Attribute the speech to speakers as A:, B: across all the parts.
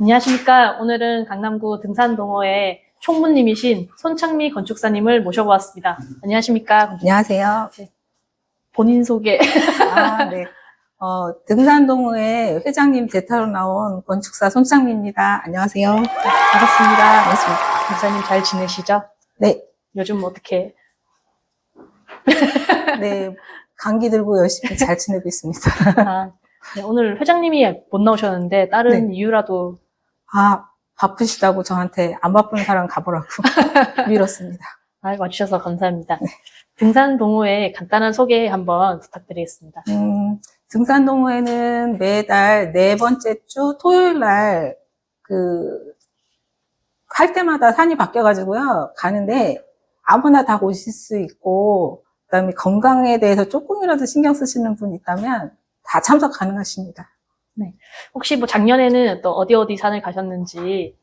A: 안녕하십니까. 오늘은 강남구 등산동호회 총무님이신 손창미 건축사님을 모셔보았습니다. 안녕하십니까.
B: 안녕하세요.
A: 본인 소개.
B: 아, 네. 어, 등산동호회 회장님 대타로 나온 건축사 손창미입니다. 안녕하세요.
A: 반갑습니다.
B: 반갑습니다.
A: 건사님 잘 지내시죠?
B: 네,
A: 요즘 어떻게?
B: 네. 감기 들고 열심히 잘 지내고 있습니다.
A: 아, 네, 오늘 회장님이 못 나오셨는데 다른
B: 네.
A: 이유라도
B: 아, 바쁘시다고 저한테 안 바쁜 사람 가보라고 밀었습니다.
A: 아, 와주셔서 감사합니다. 등산 동호회 간단한 소개 한번 부탁드리겠습니다.
B: 음, 등산 동호회는 매달 네 번째 주 토요일 날, 그, 할 때마다 산이 바뀌어가지고요. 가는데 아무나 다 오실 수 있고, 그 다음에 건강에 대해서 조금이라도 신경 쓰시는 분 있다면 다 참석 가능하십니다.
A: 혹시 뭐 작년에는 또 어디 어디 산을 가셨는지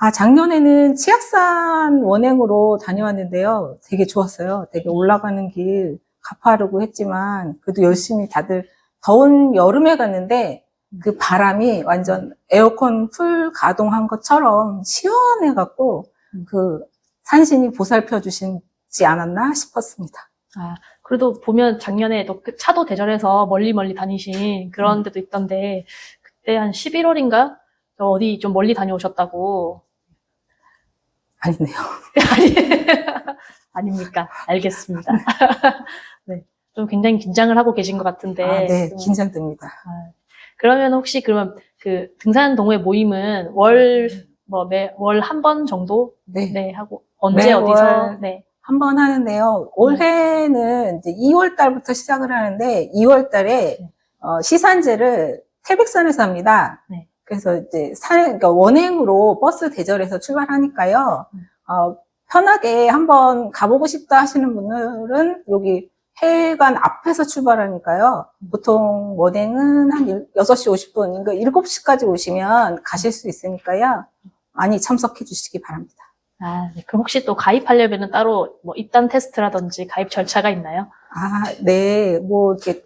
B: 아, 작년에는 치악산 원행으로 다녀왔는데요. 되게 좋았어요. 되게 올라가는 길 가파르고 했지만, 그래도 열심히 다들 더운 여름에 갔는데, 그 바람이 완전 에어컨 풀 가동한 것처럼 시원해갖고,
A: 음.
B: 그 산신이 보살펴 주시지 않았나 싶었습니다.
A: 아, 그래도 보면 작년에 또그 차도 대절해서 멀리 멀리 다니신 그런 데도 있던데, 그때 한 11월인가? 어디 좀 멀리 다녀오셨다고.
B: 아니네요.
A: 아니, 아닙니까? 알겠습니다. 네. 좀 굉장히 긴장을 하고 계신 것 같은데.
B: 아, 네,
A: 좀-
B: 긴장됩니다.
A: 아, 그러면 혹시 그러면 그 등산 동호회 모임은 월, 뭐, 매, 월 한 번 정도?
B: 네.
A: 네, 하고, 언제
B: 매월
A: 어디서? 네.
B: 한 번 하는데요. 올해는 이제 2월 달부터 시작을 하는데 2월 달에
A: 네.
B: 어, 시산제를 태백산에서 합니다.
A: 네.
B: 그래서 이제 산, 그러니까 원행으로 버스 대절해서 출발하니까요.
A: 음.
B: 어, 편하게 한번 가보고 싶다 하시는 분들은 여기 해관 앞에서 출발하니까요. 보통 원행은 한 6시 50분, 그러니까 7시까지 오시면 가실 수 있으니까요. 많이 참석해 주시기 바랍니다.
A: 아, 네. 그럼 혹시 또 가입하려면 따로 뭐 입단 테스트라든지 가입 절차가 있나요?
B: 아, 네, 뭐, 이렇게,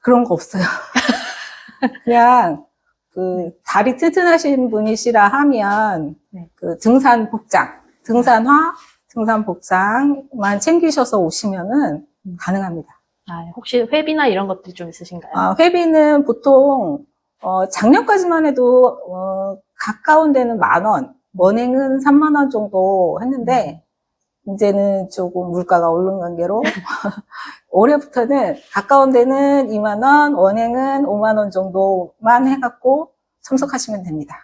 B: 그런 거 없어요. 그냥, 그, 다리 튼튼하신 분이시라 하면,
A: 네.
B: 그, 등산 복장, 등산화, 등산 복장만 챙기셔서 오시면은
A: 음.
B: 가능합니다.
A: 아, 혹시 회비나 이런 것들이 좀 있으신가요?
B: 아, 회비는 보통, 어, 작년까지만 해도, 어, 가까운 데는 만 원, 원행은 3만 원 정도 했는데, 이제는 조금 물가가 오른 관계로, 올해부터는 가까운 데는 2만 원, 원행은 5만 원 정도만 해갖고 참석하시면 됩니다.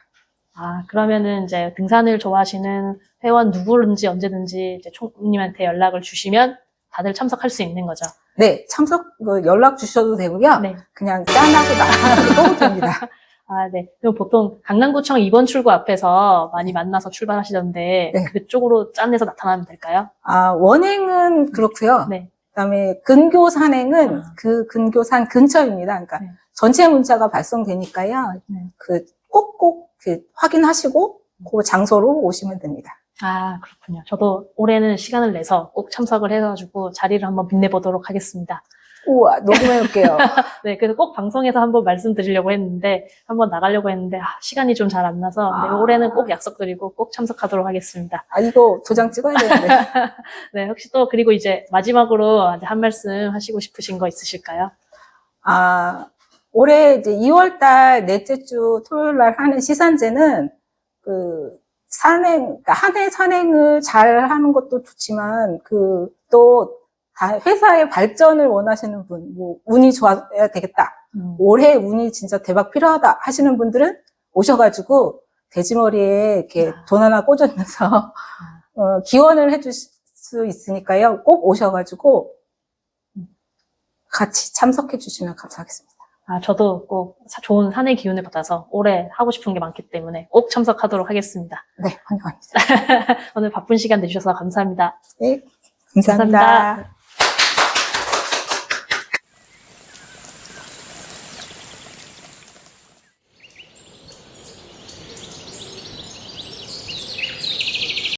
A: 아, 그러면은 이제 등산을 좋아하시는 회원 누구든지 언제든지 이제 총님한테 연락을 주시면 다들 참석할 수 있는 거죠.
B: 네, 참석, 그 연락 주셔도 되고요.
A: 네.
B: 그냥 짠하고 나가도 됩니다.
A: 아, 네. 그럼 보통 강남구청 2번 출구 앞에서 많이 만나서 출발하시던데
B: 네.
A: 그쪽으로 짠해서 나타나면 될까요?
B: 아, 원행은 그렇고요.
A: 네.
B: 그다음에 근교 산행은
A: 아.
B: 그 근교 산 근처입니다. 그러니까
A: 네.
B: 전체 문자가 발송되니까요.
A: 네.
B: 그 꼭꼭 그 확인하시고 그 장소로 오시면 됩니다.
A: 아, 그렇군요. 저도 올해는 시간을 내서 꼭 참석을 해가지고 자리를 한번 빛내보도록 하겠습니다.
B: 우와, 녹음해 올게요.
A: 네, 그래서 꼭 방송에서 한번 말씀드리려고 했는데, 한번 나가려고 했는데, 아, 시간이 좀 잘 안 나서, 네,
B: 아.
A: 올해는 꼭 약속드리고 꼭 참석하도록 하겠습니다.
B: 아, 이거 도장 찍어야 되는데.
A: 네, 혹시 또, 그리고 이제 마지막으로 한 말씀 하시고 싶으신 거 있으실까요?
B: 아, 올해 이제 2월 달 넷째 주 토요일 날 하는 시산제는 그 산행, 그러니까 한해 산행을 잘 하는 것도 좋지만 그 또 다 회사의 발전을 원하시는 분, 뭐 운이 좋아야 되겠다.
A: 음,
B: 올해 운이 진짜 대박 필요하다 하시는 분들은 오셔가지고 돼지머리에 이렇게
A: 아.
B: 돈 하나 꽂으면서 어, 기원을 해줄 수 있으니까요. 꼭 오셔가지고 같이 참석해 주시면 감사하겠습니다.
A: 아, 저도 꼭 사- 좋은 산의 기운을 받아서 올해 하고 싶은 게 많기 때문에 꼭 참석하도록 하겠습니다.
B: 네, 환영합니다.
A: 오늘 바쁜 시간 내주셔서 감사합니다.
B: 네, 감사합니다.
A: 감사합니다.